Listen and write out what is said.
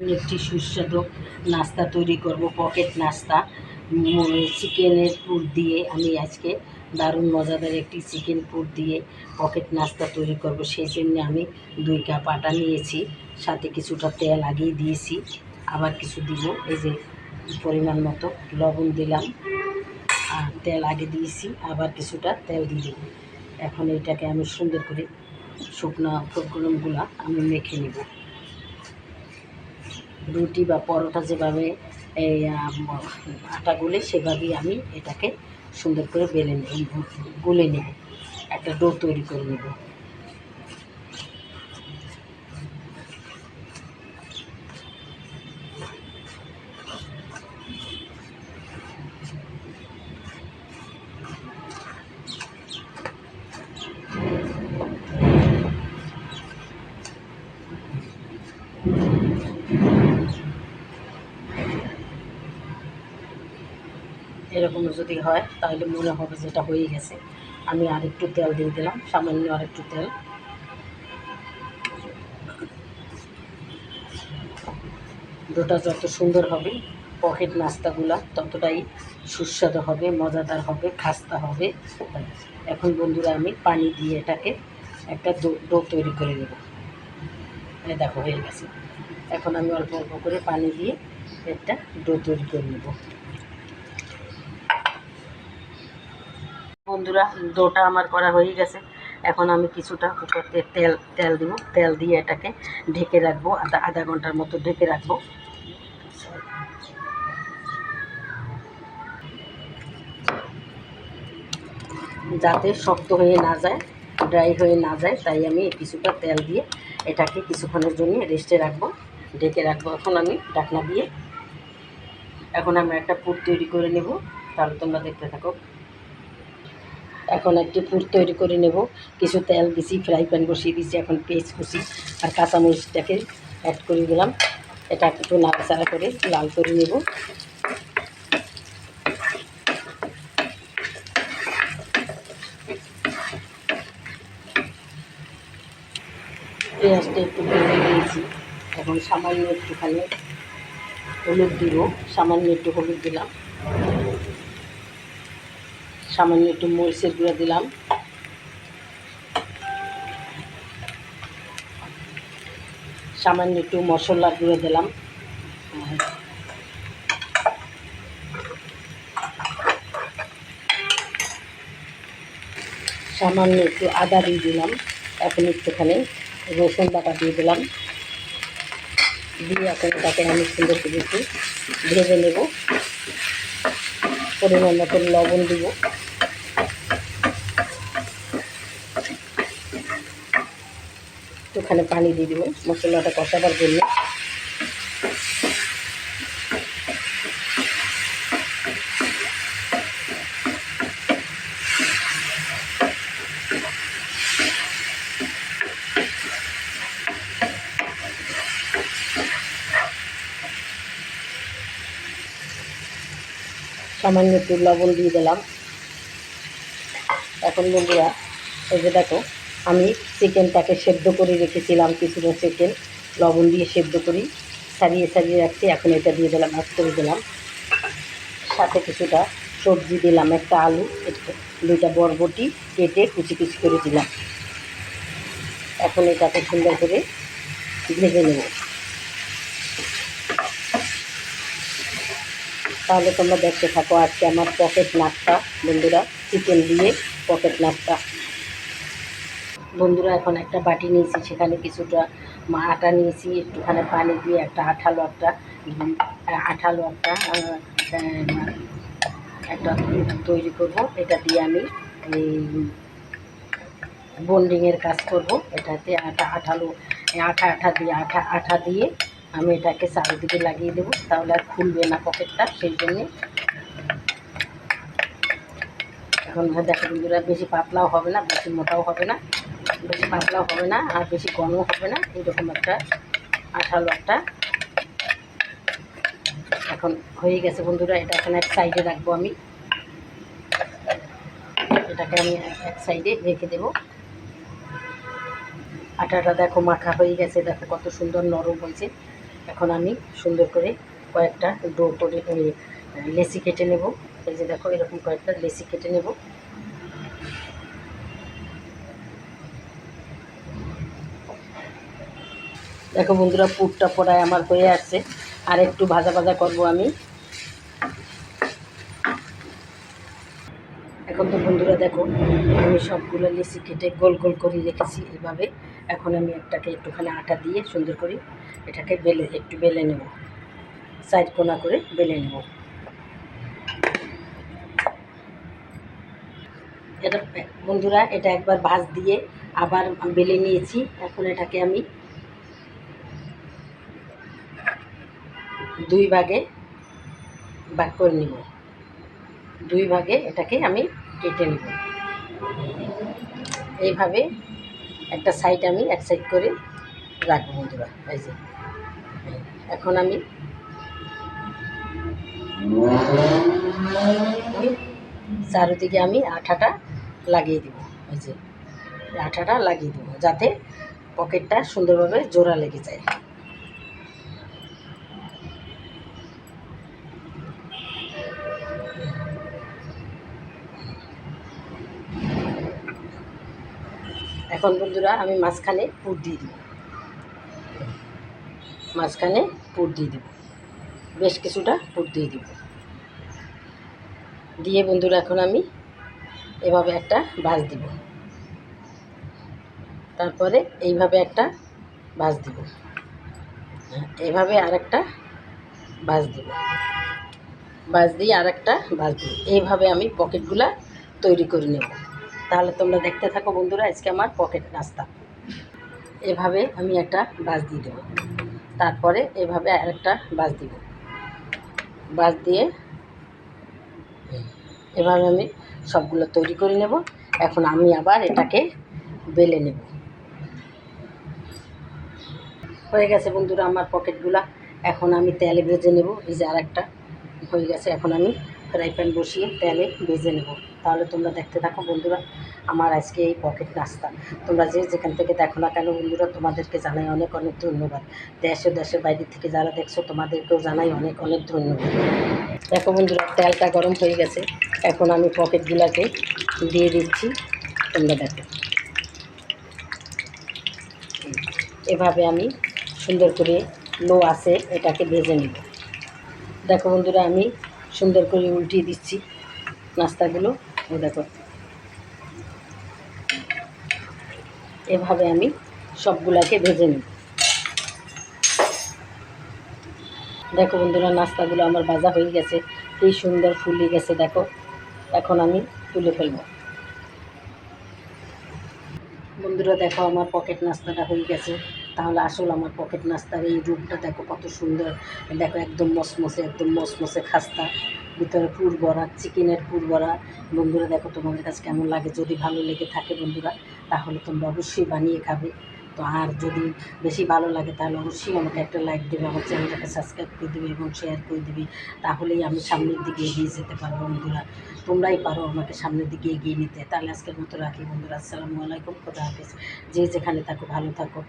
একটি সুস্বাদু নাস্তা তৈরি করব পকেট নাস্তা। চিকেনের পুর দিয়ে আমি আজকে দারুণ মজাদার একটি চিকেন পুর দিয়ে পকেট নাস্তা তৈরি করব। সেই জন্য আমি দুই কাপ আটা নিয়েছি, সাথে কিছুটা তেল লাগিয়ে দিয়েছি। আবার কিছু দিব, এই যে পরিমাণ মতো লবণ দিলাম। আর তেল আগে দিয়েছি, আবার কিছুটা তেল দিয়ে দেবো। এখন এটাকে আমি সুন্দর করে শুকনো উপকরণগুলো আমি মেখে নেব। রুটি বা পরোটা যেভাবে এই আটা গুলে সেভাবেই আমি এটাকে সুন্দর করে বেলে নেব, গুলে নেব। একটা ডো তৈরি করে নেব। এরকম যদি হয়, তাহলে মনে হবে যে এটা হয়ে গেছে। আমি আর একটু তেল দিয়ে দিলাম, সামান্য আর একটু তেল। দুটা যত সুন্দর হবে, পকেট নাস্তাগুলা ততটাই সুস্বাদু হবে, মজাদার হবে, খাস্তা হবে। এখন বন্ধুরা, আমি পানি দিয়ে এটাকে একটা ডো- তৈরি করে নেব। দেখো, হয়ে গেছে। এখন আমি অল্প অল্প করে পানি দিয়ে একটা ডো তৈরি করে নেব। বন্ধুরা ডোটা আমার করা হয়ে গেছে। এখন আমি কিছুটা উপরে তেল তেল দিব। তেল দিয়ে এটাকে ঢেকে রাখব, আধা আধা ঘণ্টার মতো ঢেকে রাখব। যাতে শক্ত হয়ে না যায়, ড্রাই হয়ে না যায়, তাই আমি কিছুটা তেল দিয়ে এটাকে কিছুক্ষণের জন্য রেস্টে রাখব, ঢেকে রাখব এখন আমি ঢাকনা দিয়ে। এখন আমি একটা পুর তৈরি করে নেব। তাহলে তোমরা দেখতে থাকো। এখন একটি পুর তৈরি করে নেব। কিছু তেল দিছি, ফ্রাই প্যান বসিয়ে দিয়েছি এখন পেঁয়াজ কুচি আর কাঁচামরিচটাকে অ্যাড করে দিলাম। এটা একটু নাড়াচাড়া করে লাল করে নেব। পেঁয়াজটা একটু ভেজে নিয়েছি। এখন সামান্য একটুখানি হলুদ দিব, সামান্য একটু হলুদ দিলাম। সামান্য একটু মরিচের গুঁড়া দিলাম। সামান্য একটু মশলার গুঁড়ো দিলাম। সামান্য একটু আদা দিয়ে দিলাম। এখন একটুখানি রসুন বাটা দিয়ে দিলাম। দিয়ে এখন তাকে আমি সুন্দর করে ভেজে নেব। পরিমাণ মতো লবণ দিব। একটুখানি পানি দিয়ে দিব। মশলাটা কষাবার জন্য। সামান্য একটু লবণ দিয়ে দিলাম। এখন বন্ধুরা, এই যে দেখো আমি চিকেনটাকে সেদ্ধ করে রেখেছিলাম কিছুটা চিকেন, লবণ দিয়ে সেদ্ধ করি সারিয়ে সারিয়ে রাখছি, এখন এটা দিয়ে দিলাম অ্যাড করে দিলাম। সাথে কিছুটা সবজি দিলাম, একটা আলু দুইটা বরবটি কেটে কুচি কুচি করে দিলাম। এখন এটাকে সুন্দর করে ভেজে নেব। তাহলে তোমরা দেখতে থাকো, আজকে আমার পকেট নাস্তা। বন্ধুরা, চিকেন দিয়ে পকেট নাস্তা। বন্ধুরা, এখন একটা বাটি নিয়েছি, সেখানে কিছুটা মা আটা নিয়েছি, একটুখানি পানি দিয়ে একটা আঠালো একটা আঠালো একটা একটা তৈরি করব। এটা দিয়ে আমি এই বন্ডিংয়ের কাজ করব। এটাতে আটা আঠালো আঠা আঠা দিয়ে, আঠা আঠা দিয়ে আমি এটাকে চারিদিকে লাগিয়ে দেবো। তাহলে আর খুলবে না পকেটটা, সেই জন্যে। এখন দেখো বন্ধুরা, বেশি পাতলাও হবে না, বেশি মোটাও হবে না। বেশি পাতলাও হবে না আর বেশি ঘনও হবে না। এইরকম একটা আঠালো একটা। এখন হয়ে গেছে বন্ধুরা, এটা এখন এক সাইডে রাখব আমি। এটাকে আমি এক সাইডে রেখে দেবো। আটাটা দেখো মাখা হয়ে গেছে, দেখো কত সুন্দর নরম হয়েছে। এখন আমি সুন্দর করে কয়েকটা ডো করে লেসি কেটে নেব। এই যে দেখো, এরকম কয়েকটা লেসি কেটে নেব। দেখো বন্ধুরা, পুরটা পড়ায় আমার হয়ে আসছে আর একটু ভাজা ভাজা করব আমি। এখন তো বন্ধুরা দেখো, আমি সবগুলো লিচি কেটে গোল গোল করে রেখেছি এইভাবে এখন আমি একটাকে একটুখানি আটা দিয়ে সুন্দর করে এটাকে বেলে, একটু বেলে নেব। সাইড কোনা করে বেলে নেব। এটা, বন্ধুরা, এটা একবার ভাজ দিয়ে আবার বেলে নিয়েছি। এখন এটাকে আমি দুই ভাগে ভাগ করে নিব। দুই ভাগে এটাকে আমি কেটে নেব। এইভাবে একটা সাইড আমি এক সাইড করে রাখব বন্ধুরা, এই যে। এখন আমি চারিদিকে আমি আঠাটা লাগিয়ে দিব, এই যে। আঠাটা লাগিয়ে দেবো, যাতে পকেটটা সুন্দরভাবে জোড়া লেগে যায়। এখন বন্ধুরা আমি মাঝখানে পুর দিয়ে দিব। মাঝখানে পুর দিয়ে দিব। বেশ কিছুটা পুর দিয়ে দিব। দিয়ে বন্ধুরা এখন আমি এভাবে একটা ভাজ দিব। তারপরে এইভাবে একটা ভাজ দিব। এভাবে আরেকটা ভাজ দিব। ভাজ দিয়ে আর একটা ভাজ দিব। এইভাবে আমি পকেটগুলা তৈরি করে নেব। তাহলে তোমরা দেখতে থাকো বন্ধুরা, আজকে আমার পকেট নাস্তা। এভাবে আমি একটা বাস দিয়ে দেবো। তারপরে এভাবে আরেকটা বাস দিব। বাস দিয়ে এভাবে আমি সবগুলো তৈরি করে নেব। এখন আমি আবার এটাকে বেলে নেব। হয়ে গেছে বন্ধুরা আমার পকেটগুলা। এখন আমি তেলে ভেজে নেব। এই যে আরেকটা হয়ে গেছে। এখন আমি ফ্রাই প্যান বসিয়ে তেলে ভেজে নেব। তাহলে তোমরা দেখতে থাকো বন্ধুরা, আমার আজকে এই পকেট নাস্তা। তোমরা যে যেখান থেকে দেখো না কেন বন্ধুরা, তোমাদেরকে জানাই অনেক অনেক ধন্যবাদ। দেশ ও দেশের বাইরে থেকে যারা দেখছ, তোমাদেরকেও জানাই অনেক অনেক ধন্যবাদ। দেখো বন্ধুরা, তেলটা গরম হয়ে গেছে। এখন আমি পকেটগুলোকে দিয়ে দিচ্ছি। তোমরা দেখো। এভাবে আমি সুন্দর করে লো আছে এটাকে ভেজে নেব। দেখো বন্ধুরা, আমি সুন্দর করে উল্টিয়ে দিচ্ছি নাস্তাগুলো। ও দেখো। এভাবে আমি সবগুলাকে ভেজে নেব দেখো বন্ধুরা, নাস্তাগুলো আমার ভাজা হয়ে গেছে। কি সুন্দর ফুলে গেছে, দেখো। এখন আমি তুলে ফেলব। বন্ধুরা, দেখো আমার পকেট নাস্তাটা হয়ে গেছে। তাহলে আসল আমার পকেট নাস্তার এই রূপটা দেখো কত সুন্দর। দেখো একদম মসমসে একদম মসমসে খাস্তা। ভিতরে পুর বড়া চিকেনের পুর বড়া বন্ধুরা দেখো তোমাদের কাছে কেমন লাগে? যদি ভালো লেগে থাকে বন্ধুরা, তাহলে তোমরা অবশ্যই বানিয়ে খাবে। তো আর যদি বেশি ভালো লাগে, তাহলে অবশ্যই আমাকে একটা লাইক দেবে, আমার চ্যানেলটাকে সাবস্ক্রাইব করে দেবে এবং শেয়ার করে দেবে। তাহলেই আমি সামনের দিকে এগিয়ে যেতে পারব বন্ধুরা। তোমরাই পারো আমাকে সামনের দিকে এগিয়ে নিতে। তাহলে আজকের মতো রাখি বন্ধুরা। আসসালামু আলাইকুম। খোদা হাফিজ। যে যেখানে থাকো, ভালো থাকো।